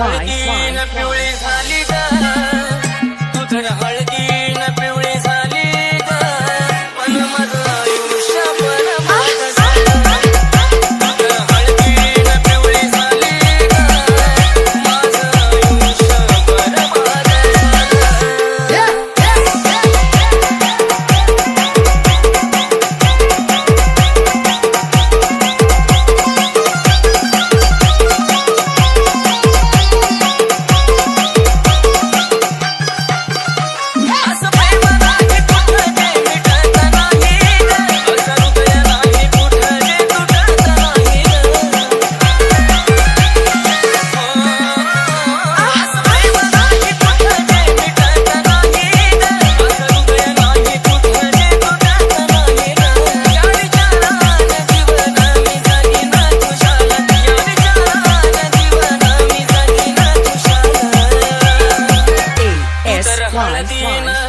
पिवळी झाली तुझ्या Life Wise.